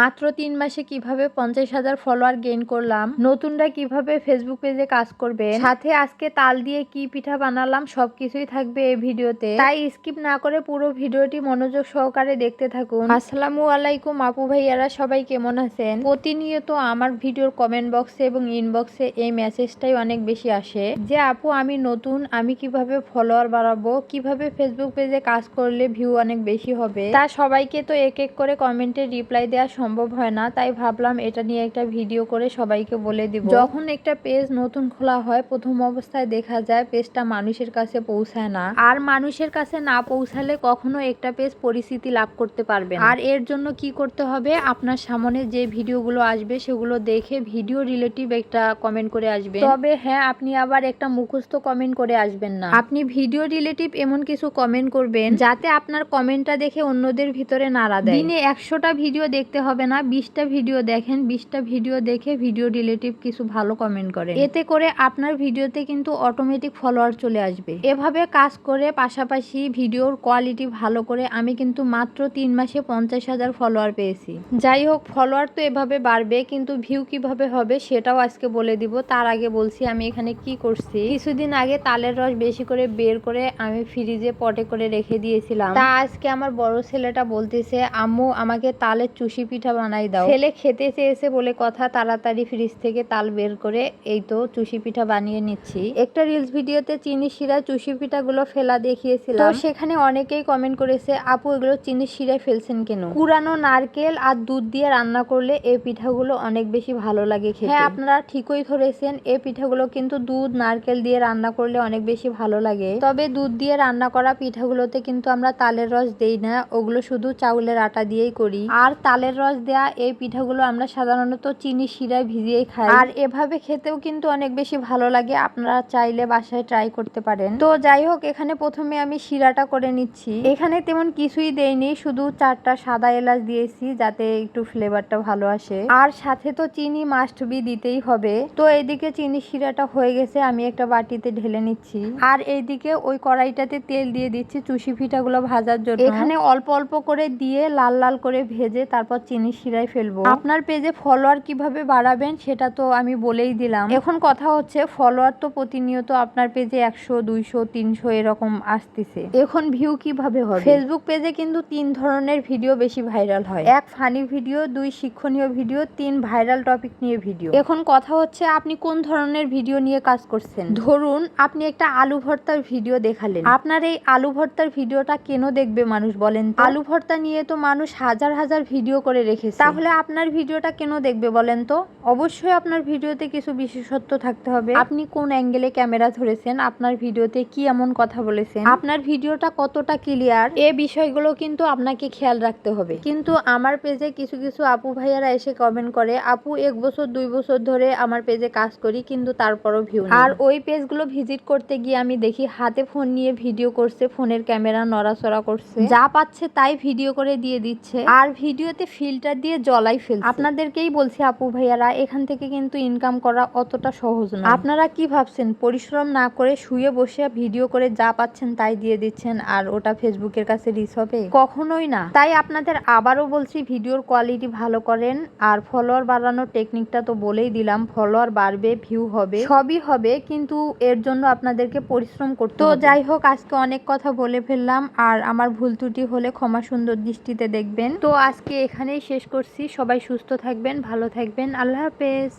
মাত্র তিন মাসে কীভাবে পঞ্চাশ হাজার ফলোয়ার গেইন করলাম? নতুনরা কীভাবে ফেসবুক পেজে কাজ করবে? সাথে আজকে তাল দিয়ে কি পিঠা বানালাম? সবকিছুই থাকবে এই ভিডিওতে। তাই স্কিপ না করে পুরো ভিডিওটি মনোযোগ সহকারে দেখতে থাকুন। আসসালামু আলাইকুম আপু ভাইয়ারা, সবাই কেমন আছেন? প্রতিনিয়ত আমার ভিডিওর কমেন্ট বক্সে এবং ইনবক্সে এই মেসেজটাই অনেক বেশি আসে। যে আপু, আমি নতুন, আমি কীভাবে ফলোয়ার বাড়াবো? কীভাবে ফেসবুক পেজে কাজ করলে ভিউ অনেক বেশি হবে? তা সবাইকে তো এক এক করে কমেন্টে রিপ্লাই দেওয়া সম্ভব হয় না তাই ভাবলাম এটা নিয়ে একটা ভিডিও করে সবাইকে বলে দিব। যখন একটা পেজ নতুন খোলা হয় প্রথম অবস্থায় দেখা যায় পেজটা মানুষের কাছে পৌঁছায় না। আর মানুষের কাছে না পৌঁছালে কখনো একটা পেজ পরিস্থিতি লাভ করতে পারবে আর এর জন্য কি করতে হবে? আপনার সামনে যে ভিডিওগুলো আসবে সেগুলো দেখে ভিডিও রিলেটিভ একটা কমেন্ট করে আসবে তবে হ্যাঁ আপনি আবার একটা মুখস্থ কমেন্ট করে আসবেন না। আপনি ভিডিও রিলেটিভ এমন কিছু কমেন্ট করবেন যাতে আপনার কমেন্টটা দেখে অন্যদের ভিতরে নাড়া দেয়। দিনে একশোটা ভিডিও দেখতে হবে। না, বিশটা ভিডিও দেখেন, বিশটা ভিডিও দেখে ভিডিও রিলেটিভ কিছু ভালো কমেন্ট করেন। এতে করে আপনার ভিডিওতে কিন্তু অটোমেটিক ফলোয়ার চলে আসবে। এভাবে কাজ করে পাশাপাশি ভিডিওর কোয়ালিটি ভালো করে আমি কিন্তু মাত্র তিন মাসে পঞ্চাশ হাজার ফলোয়ার পেয়েছি। যাই হোক ফলোয়ার তো এভাবে বাড়বে, কিন্তু ভিউ কীভাবে হবে সেটাও আজকে বলে দিব। তার আগে বলছি আমি এখানে কি করছি। কিছুদিন আগে তালের রস বেশি করে বের করে আমি ফ্রিজে পটে করে রেখে দিয়েছিলাম। তা আজকে আমার বড় ছেলেটা বলতেছে, আম্মু, আমাকে তালের চুষি পিঠা বানাই দাও। ছেলে খেতে চেয়েছে বলে কথা তাড়াতাড়ি ফ্রিজ থেকে তাল বের করে এই তো চুষি পিঠা বানিয়ে নিচ্ছি। একটা রিলস ভিডিওতে চিনি শিরা চুষি পিঠাগুলো ফেলা দেখিয়েছিলাম। তো সেখানে অনেকেই কমেন্ট করেছে আপু এগুলো চিনি শিরায় ফেলছেন কেন? পুরানো নারকেল আর দুধ দিয়ে রান্না করলে এই পিঠাগুলো অনেক বেশি ভালো লাগে খেতে। হ্যাঁ আপনারা ঠিকই ধরেছেন এই পিঠাগুলো কিন্তু দুধ নারকেল দিয়ে রান্না করলে অনেক বেশি ভালো লাগে। তবে দুধ দিয়ে রান্না করা পিঠাগুলোতে কিন্তু আমরা তালের রস দেই না ওগুলো শুধু চাউলের আটা দিয়েই করি। আর তালের রস দেয়া এই পিঠাগুলো আমরা সাধারণত চিনি, শিরায় ভিজিয়েই খাই। আর এভাবে খেতেও কিন্তু অনেক বেশি ভালো লাগে। আপনারা চাইলে বাসায় ট্রাই করতে পারেন। তো যাই হোক, এখানে প্রথমে আমি শিরাটা করে নিচ্ছি। এখানে তেমন কিছুই দেইনি, শুধু চারটা সাদা এলাচ দিয়েছি যাতে একটু ফ্লেভারটা ভালো আসে। আর সাথে তো চিনি মাস্ট বি দিতেই হবে। তো এইদিকে চিনি শিরাটা হয়ে গেছে, আমি একটা বাটিতে ঢেলে নিচ্ছি। আর এইদিকে ওই কড়াইটাতে তেল দিয়ে দিচ্ছি চুষি পিঠাগুলো ভাজার জন্য। এখানে অল্প অল্প করে দিয়ে লাল লাল করে ভেজে তারপর চিনি শিরায় ফেলব। আপনার পেজে ফলোয়ার কীভাবে বাড়াবেন সেটা তো আমি বলেই দিলাম। এখন কথা হচ্ছে ফলোয়ার তো প্রতিনিয়ত আপনার পেজে একশো দুইশো তিনশো এরকম আসতেছে। এখন ভিউ কীভাবে হবে? ফেসবুক পেজে কিন্তু তিন ধরনের ভিডিও বেশি ভাইরাল হয়। এক ফানি ভিডিও দুই শিক্ষণীয় ভিডিও তিন ভাইরাল টপিক নিয়ে ভিডিও এখন কথা হচ্ছে আপনি কোন ধরনের ভিডিও নিয়ে কাজ করছেন? ধরুন আপনি একটা আলু ভর্তার ভিডিও দেখালেন। আপনার এই আলু ভর্তার ভিডিওটা কেন দেখবে মানুষ বলেন আলু ভর্তা নিয়ে তো মানুষ হাজার হাজার ভিডিও করে রেখেছে। তাহলে আপনার ভিডিওটা কেন দেখবে বলেন তো? অবশ্যই আপনার ভিডিওতে কিছু বিশেষত্ব থাকতে হবে। আপনি কোন অ্যাঙ্গেলে ক্যামেরা ধরেছেন? আপনার ভিডিওতে কি এমন কথা বলেছেন? আপনার ভিডিওটা কতটা ক্লিয়ার? এ বিষয়গুলো কিন্তু আপনাকে খেয়াল রাখতে হবে। কিন্তু আমার পেজে কিছু কিছু আপু ভাইয়ারা এসে কমেন্ট করে, আপু, এক বছর, দুই বছর ধরে আমার পেজে কাজ করি, কিন্তু তারপরও ভিউ আর ওই পেজগুলো ভিজিট করতে গিয়ে আমি দেখি হাতে ফোন নিয়ে ভিডিও করছে ফোনের ক্যামেরা নড়াচড়া করছে। যা পাচ্ছে তাই ভিডিও করে দিয়ে দিচ্ছে। আর ভিডিওতে ফিল্টার দিয়ে জলাই ফেল আপনাদেরকেই বলছি আপু ভাইয়ারা এখান থেকে কিন্তু ইনকাম করা অতটা সহজ না আপনারা কি ভাবছেন? পরিশ্রম না করে শুয়ে বসে ভিডিও করে যা পাচ্ছেন তাই দিয়ে দিচ্ছেন আর ওটা ফেসবুকের কাছে রিচ হবে? কখনোই না। তাই আপনাদের আবারও বলছি ভিডিওর কোয়ালিটি ভালো করেন আর ফলোয়ার বাড়ানোর টেকনিকটা তো বলেই দিলাম ফলোয়ার বাড়বে ভিউ হবে সবই হবে কিন্তু এর জন্য আপনাদেরকে পরিশ্রম করতে তো যাই হোক আজকে অনেক কথা বলে ফেললাম আর আমার ভুল ত্রুটি হলে ক্ষমা সুন্দর দৃষ্টিতে দেখবেন। তো আজকে এখানেই শেষ করছি। সবাই সুস্থ থাকবেন ভালো থাকবেন। আল্লাহ হাফেজ।